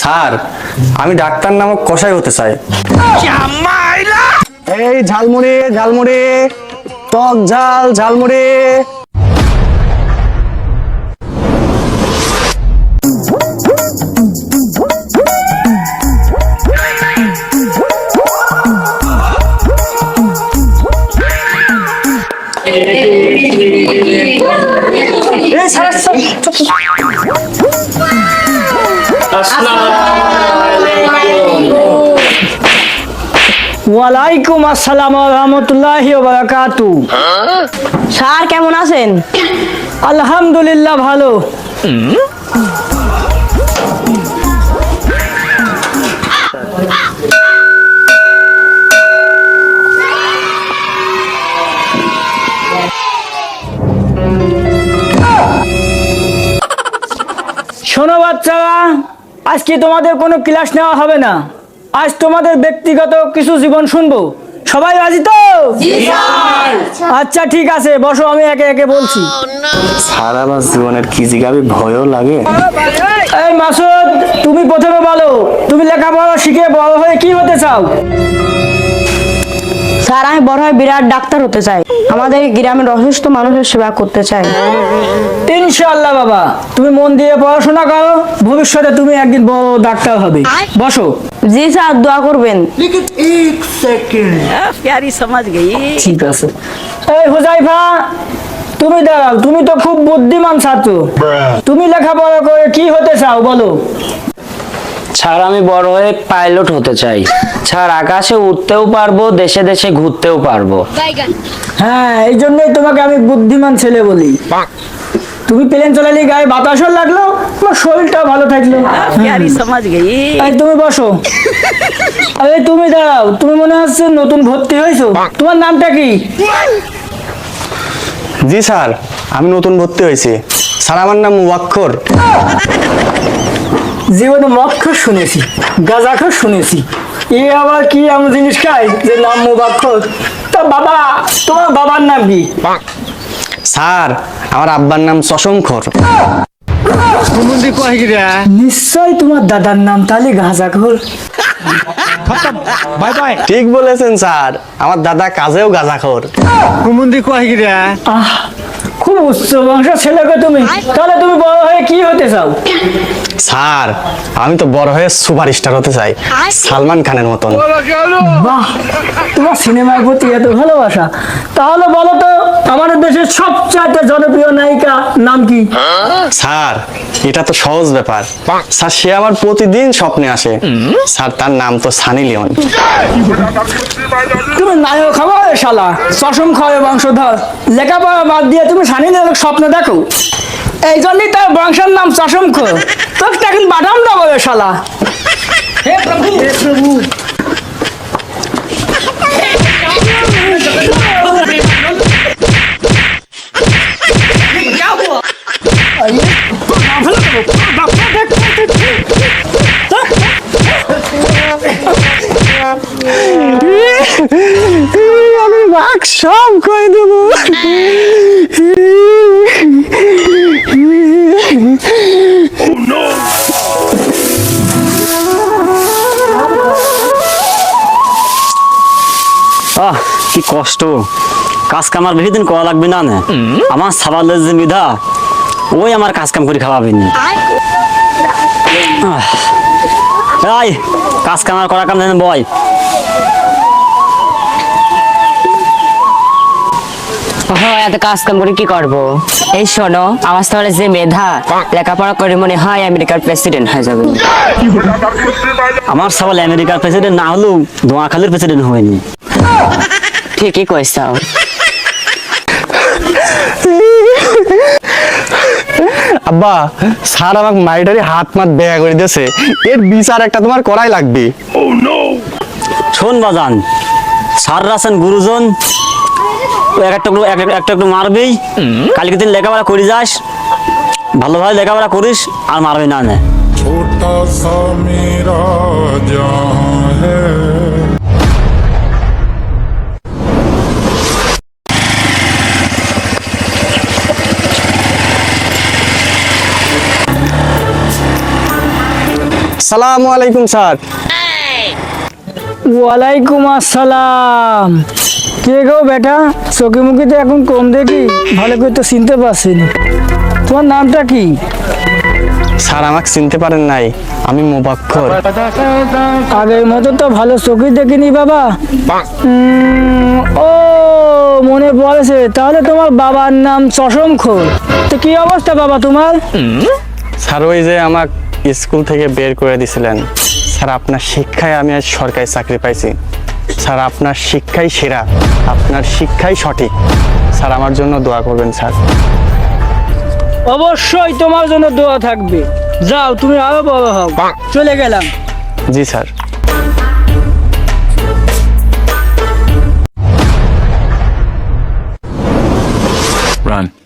Sir আমি doctor নামক কষাই হতে চাই। এই ঝালমুড়ি ঝালমুড়ি টক ঝাল ঝালমুড়ি। ওয়ালাইকুম আসসালাম রহমতুল্লাহ বারাকাতু। স্যার কেমন আছেন? আলহামদুলিল্লাহ ভালো। শোনো বাচ্চারা আজকে তোমাদের কোনো ক্লাস নেওয়া হবে না। আজ তোমাদের ব্যক্তিগত কিছু জীবন শুনব। সবাই রাজি তো? আচ্ছা ঠিক আছে বসো আমি একে একে বলছি। স্যার আমার জীবনের কি জিগাবি ভয়ও লাগে। এই মাসুদ তুমি প্রথমে বলো তুমি লেখাপড়া শিখে বড় হয়ে কি হতে চাও? স্যার আমি বড় হয় বিরাট ডাক্তার হতে চাই। আমাদের গ্রামের অসুস্থ মানুষের সেবা করতে চাই। ইনশাআল্লাহ বাবা তুমি মন দিয়ে পড়াশোনা করো ভবিষ্যতে তুমি একদিন বড় ডাক্তার হবে। বসো। জি স্যার দোয়া করবেন। এক সেকেন্ড হ্যাঁ, প্যারি সমাজ গেই। ঠিক আছে। এই হুজাইফা তুমি দাঁড়াও তুমি তো খুব বুদ্ধিমান ছাত্র। তুমি লেখাপড়া করে কি হতে চাও বলো। স্যার আমি বড় হয়ে পাইলট হতে চাই। স্যার আকাশে উঠতেও পারব দেশে দেশে ঘুরতেও পারব। হ্যাঁ এই জন্যই তোমাকে আমি বুদ্ধিমান ছেলে বলি। তুমি প্লেন চলালি গায়ে বাতাসও লাগল তোমার শরীরটা ভালো থাকল। তুমি বসো। আরে তুমি দাঁড়াও তুমি মনে হচ্ছে নতুন ভর্তি হয়েছো। তোমার নামটা কি? জি স্যার আমি নতুন ভর্তি হয়েছি। স্যার আমার নাম ওয়াক্ষর জীবনে মক্ষর শুনেছি গাজাখর শুনেছি। এ আবার কি এমন জিনিস খাই যে নাম মুবাক্ষর তা বাবা তোমার বাবার নাম কি? স্যার আমার আব্বার নাম চশমখর নিশ্চয় তোমার দাদার নাম তাহলে গাজাখর। ঠিক বলেছেন স্যার। আমার দাদা কাজেও গাঁজাখর। আহ খুব উচ্চ বংশ ছেলে গো তুমি। তাহলে তুমি বড় হয়ে কি হতে চাও? স্যার আমি তো বড় হয়ে সুপার স্টার হতে চাই সালমান খানের মতন। বাহ তোমার সিনেমার প্রতি এত ভালোবাসা। তাহলে বলো তো আমাদের দেশের সবচাইতে জনপ্রিয় নায়িকা নাম কি? স্যার এটা তো সহজ ব্যাপার। স্যার সে আমার প্রতিদিন স্বপ্নে আসে। স্যার তার নাম তো সানি লিওন। তুমি নায়ক হবে শালা। চশম খাওয়া বংশধর। লেখাপড়া বাদ দিয়ে তুমি সানি নায়ক স্বপ্ন দেখো। এই জন্যই তার বংশের নাম চশম খো তোকে এখন বাদাম দেবো শালা। হে প্রভু হে প্রভু। আমি রাগ সব করে দেবো। আহ কি কষ্ট। কাজ কাম আর বেশি দিন করা লাগবে না নে। আমার সাবালের যে মিধা ওই আমার কাজ কাম করে খাওয়াবেন। এই কাজ কাম আর করা কাম জানেন বয়। হয় এত কাজ কাম করে কি করব? এই শোনো আমার তাহলে যে মেধা লেখাপড়া করে মনে হয় আমেরিকার প্রেসিডেন্ট হয়ে যাবে। আমার সাবাল আমেরিকার প্রেসিডেন্ট না হলেও দোয়াখালীর প্রেসিডেন্ট হয়নি। ঠিকই কইছাও আব্বা স্যার আমাকে মাইটারি হাত মাত বেয়া করে দিয়েছে। এর বিচার একটা তোমার করাই লাগবে। শোন বাজান স্যার আছেন গুরুজন একটা একটু একটা একটু মারবি কালকে দিন লেখাপড়া করে যাস। ভালোভাবে লেখাপড়া করিস আর মারবি না ছোটা সা মেরা জান হ্যায় আসসালামু আলাইকুম স্যার। ওয়ালাইকুম আসসালাম। কে গো বেটা? চোখে মুখে তো এখন কম দেখি। ভালো করে তো চিনতে পারছি না। তোমার নামটা কি? স্যার আমাকে চিনতে পারেন নাই। আমি মোবাক্ষর আগের মতো তো ভালো চোখে দেখিনি বাবা। উম, ও মনে পড়েছে। তাহলে তোমার বাবার নাম চশম খোর তো কি অবস্থা বাবা তোমার? স্যার ওই যে আমাকে স্কুল থেকে বের করে দিছিলেন। স্যার আপনার শিক্ষায় আমি আজ সরকারি চাকরি পাইছি। স্যার আপনার শিক্ষাই সেরা। আপনার শিক্ষাই সঠিক। স্যার আমার জন্য দোয়া করবেন স্যার। অবশ্যই তোমার জন্য দোয়া থাকবে। যাও তুমি আরও বড় হও। চলে গেলাম। জি স্যার। Run.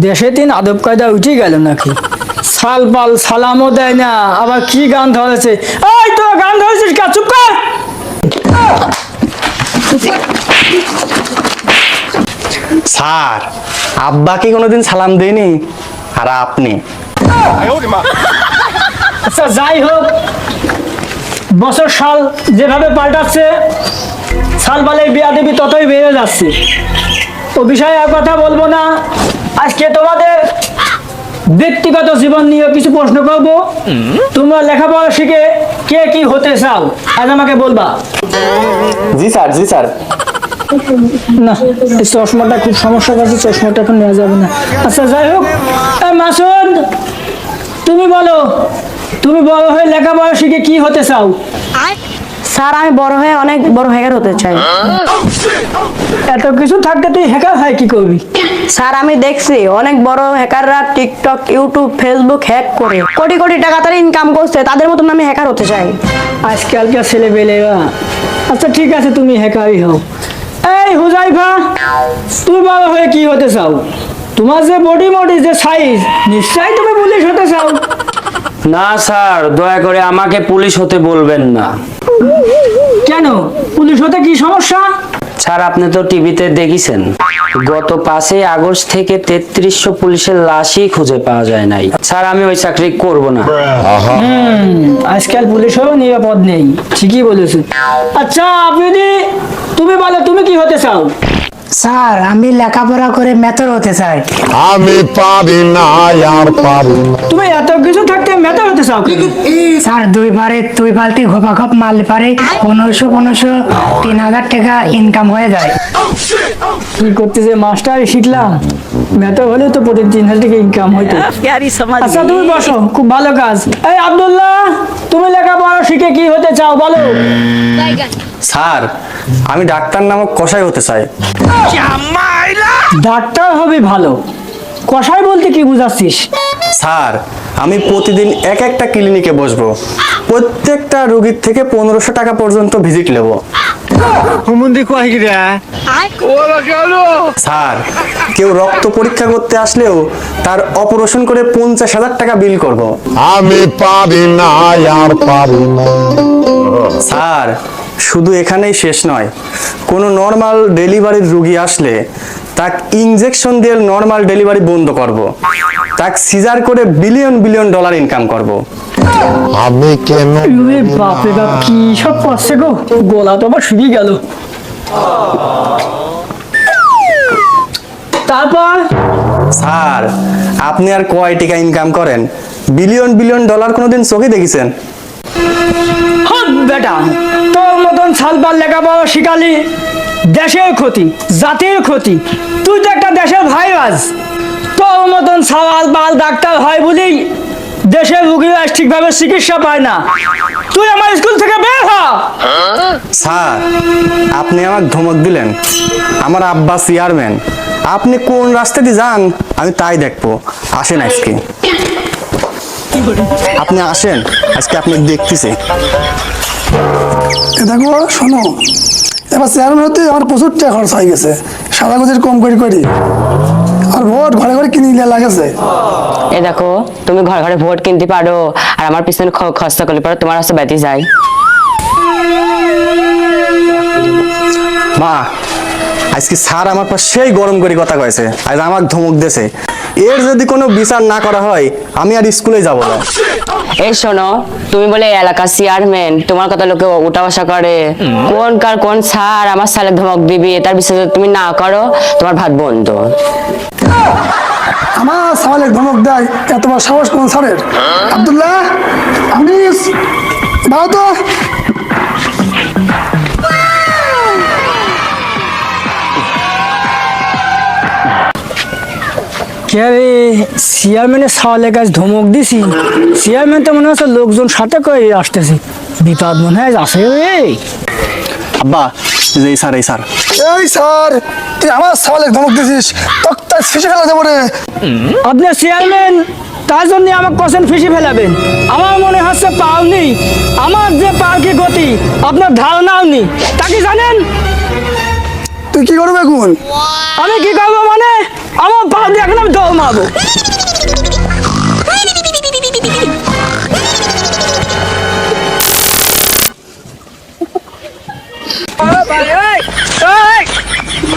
দেশে তিন আদব কায়দা উঠে গেল নাকি? সাল পাল সালামও দেয় না আবার কি গান ধরেছে? এই তো গান ধরেছিস কা? চুপ কর! স্যার আব্বাকে কোনোদিন সালাম দেয়নি আর আপনি? আচ্ছা যাই হোক বছর সাল যেভাবে পাল্টাচ্ছে সাল বালের বিয়া দেবী ততই বেড়ে যাচ্ছে। ও বিষয়ে আর কথা বলব না। আজকে তোমাদের ব্যক্তিগত জীবন নিয়ে কিছু প্রশ্ন করব। তোমরা লেখাপড়া শিখে কে কি হতে চাও আজ আমাকে বলবা। জি স্যার জি স্যার। না এই চশমাটা খুব সমস্যা আছে চশমাটা এখন নেওয়া যাবে না। আচ্ছা যাই হোক। মাসুদ তুমি বলো তুমি বড় হয়ে লেখাপড়া শিখে কি হতে চাও? স্যার আমি বড় হয়ে অনেক বড় হ্যাকার হতে চাই। এত কিছু থাকতে তুই হ্যাকার হয় কি করবি? স্যার আমি দেখছি অনেক বড় হ্যাকাররা টিকটক ইউটিউব ফেসবুক হ্যাক করে কোটি কোটি টাকা তারা ইনকাম করছে তাদের মতন আমি হ্যাকার হতে চাই। আজকালকার ছেলে পেলেরা আচ্ছা ঠিক আছে তুমি হ্যাকারই হও। এই হুজাইফা তুমি বড় হয়ে কি হতে চাও? তোমার যে বডি মডি যে সাইজ নিশ্চয়ই তুমি পুলিশ হতে চাও। না স্যার দয়া করে আমাকে পুলিশ হতে বলবেন না। কেন? পুলিশ হতে কি সমস্যা? স্যার আপনি তো টিভিতে দেখেছেন। গত পাঁচই আগস্ট থেকে তেত্রিশশো পুলিশের লাশই খুঁজে পাওয়া যায় নাই। স্যার আমি ওই চাকরি করব না। আজকাল পুলিশেরও নিরাপদ নেই। ঠিকই বলেছ। আচ্ছা আপনি তুমি বলো তুমি কি হতে চাও? স্যার আমি লেখাপড়া করে মেথর হতে চাই। আমি পারি না আর পারি তুমি এত কিছু থাকতে চাও স্যার দুইবারে দুই বালতি ঘোপা ঘপ মারলে পারে পনেরোশো পনেরোশো তিন হাজার টাকা ইনকাম হয়ে যায়। কি করতেছে? মাস্টার শিখলাম। ম্যাথ হলে তো প্রতি তিন হাজার টাকা ইনকাম হইতো। আচ্ছা তুমি বসো খুব ভালো কাজ। এই আব্দুল্লাহ তুমি লেখাপড়া শিখে কি হতে চাও বলো। স্যার আমি ডাক্তার নামক কষাই হতে চাই। ডাক্তার হবে ভালো। কষাই বলতে কি বুঝাচ্ছিস? স্যার আমি প্রতিদিন এক একটা ক্লিনিকে বসবো। প্রত্যেকটা রোগীর থেকে পনেরোশো টাকা পর্যন্ত ভিজিট নেব। স্যার কেউ রক্ত পরীক্ষা করতে আসলেও তার অপারেশন করে পঞ্চাশ হাজার টাকা বিল করব। আমি পারি না আর পারি না। স্যার শুধু এখানেই শেষ নয় কোনো নর্মাল ডেলিভারির রুগী আসলে তাক ইনজেকশন দিয়ে নর্মাল ডেলিভারি বন্ধ করব। তাক সিজার করে বিলিয়ন বিলিয়ন ডলার ইনকাম করব। আমি কেন বাপরে বাপ কি সব করছে গো? গলা তো আবার শুকিয়ে গেল। তারপর? স্যার আপনি আর কয় টাকা ইনকাম করেন? বিলিয়ন বিলিয়ন ডলার কোনোদিন চোখে দেখেছেন? হট বেটা তোর মতন সালবার লেখাপড়া শিখালি দেশের ক্ষতি জাতির ক্ষতি তুই তো একটা দেশের ভাইরাস তোর মতন সাল বাল ডাক্তার হয় বলেই দেশের রুগীরা ঠিকভাবে চিকিৎসা পায় না। তুই আমার স্কুল থেকে বের হ। স্যার আপনি আমাকে ধমক দিলেন। আমার আব্বা চেয়ারম্যান। আপনি কোন রাস্তা দিয়ে যান আমি তাই দেখব। আসেন আজকে। আপনি আসেন আজকে আপনি দেখতেছি। দেখো শোনো। এবার চেয়ারম্যান হতে আমার প্রচুর টাকা খরচ হয়ে গেছে। সাদা গোছের কম করে করি। আর ভোট ঘরে ঘরে কিনে নিয়ে লাগেছে এ দেখো তুমি ঘরে ঘরে ভোট কিনতে পারো আর আমার পিছনে খ- খরচা করলে পারো তোমার হচ্ছে ব্যতি যায়। মা আজকে স্যার আমার পর সেই গরম করে কথা কয়েছে। আজ আমার ধমক দিয়েছে এর যদি কোনো বিচার না করা হয় আমি আর স্কুলে যাব না। এই শোনো তুমি বলে এই এলাকার চেয়ারম্যান তোমার কথা লোকে উঠা বসা করে। কোন কার কোন স্যার আমার সালে ধমক দিবি তার বিষয়ে তুমি না করো তোমার ভাত বন্ধ। আমার সামালে ধমক দেয় এত সাহস কোন স্যারের? আব্দুল্লাহ আমি বাবা তো কে রে চেয়ারম্যানের সাওয়ালের কাছে ধমক দিছি। চেয়ারম্যান তো মনে হচ্ছে লোকজন সাথে করে আসতেছে। বিপদ মনে হয় আছে রে। আব্বা এই স্যার এই স্যার। এই স্যার তুই আমার সামালে ধমক দিছিস। তক্তা ফিসে ফেলা যাব রে। আপনি চেয়ারম্যান তার জন্য আমাকে কোশ্চেন ফিসে ফেলাবেন। আমার মনে হচ্ছে পাওনি আমার যে পার্কে গতি আপনার ধারণাও নেই। তা কি জানেন? তুই কি করবে এখন? আমি কি করব মানে? আমার পা দিয়ে এখন আমি দৌড় মারবো।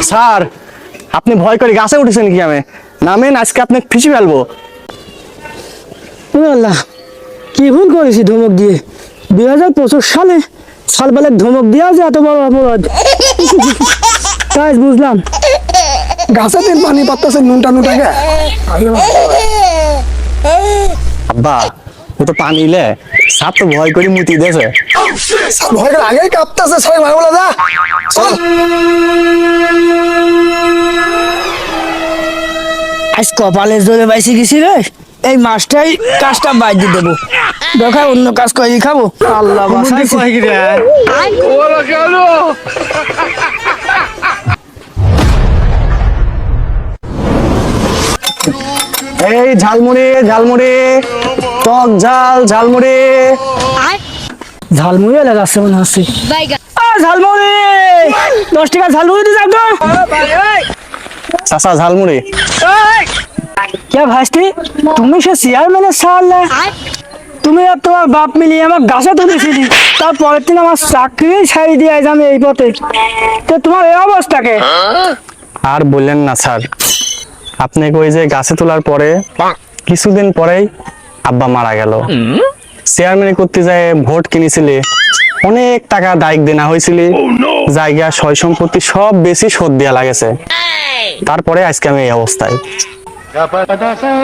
স্যার আপনি ভয় করে গাছে উঠেছেন কি আমি? নামেন আজকে আপনি ফিসি ফেলব। আল্লাহ কি ভুল করেছি ধমক দিয়ে। দুই হাজার পঁচিশ সালে সালবেলার ধমক দিয়ে আছে এত বড় অপরাধ। তাই বুঝলাম গাছে দিন পানি পাত্তাছে নুনটা নুনটাকে আব্বা ও তো পানি ইলে স্যার তো ভয় করে মুতি স্যার ভয় করে আগেই কাঁপতেছে সবাই ভাই বলে চল। আজ কপালে জোরে বাইসে গেছি রে। এই মাছটাই কাজটা বাদ দিয়ে দেবো। দেখা অন্য কাজ করে খাব। আল্লাহ বাসাইছে। এই ঝালমুড়ি ঝালমুড়ি। টক ঝাল ঝালমুড়ি। ঝালমুড়ি আছে মনে হচ্ছে। ঝালমুড়ি! দশ টাকা ঝালমুড়ি দিয়ে যাব চাচা ঝালমুড়ি। কে ভাইস্তি তুমি সে চেয়ারম্যানের সাল তুমি আর তোমার বাপ মিলিয়ে আমার গাছে তুলেছিলি। তারপরের দিন আমার চাকরি ছাড়ি দিয়ে আমি এই পথে। তো তোমার এই অবস্থাকে আর বললেন না স্যার। আপনি ওই যে গাছে তোলার পরে কিছুদিন পরেই আব্বা মারা গেল। চেয়ারম্যান করতে যায় ভোট কিনেছিলে অনেক টাকা দায়িক দেনা হয়েছিল। জায়গা সয় সম্পত্তি সব বেশি শোধ দেওয়া লাগেছে। তারপরে আজকে আমি এই অবস্থায়।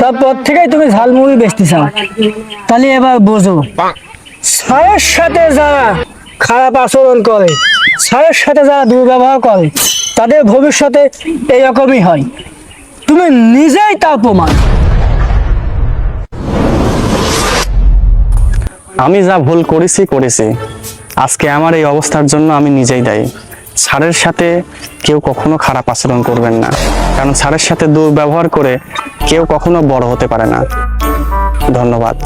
তারপর থেকেই তুমি ঝালমুড়ি বেচতে চাও তাহলে এবার বোঝো সারের সাথে যারা খারাপ আচরণ করে সারের সাথে যারা দুর্ব্যবহার করে তাদের ভবিষ্যতে এইরকমই হয়। তুমি নিজেই তার প্রমাণ। আমি যা ভুল করেছি করেছি। আজকে আমার এই অবস্থার জন্য আমি নিজেই দায়ী। স্যারের সাথে কেউ কখনো খারাপ আচরণ করবেন না। কারণ স্যারের সাথে দুর্ব্যবহার করে কেউ কখনো বড় হতে পারে না। ধন্যবাদ।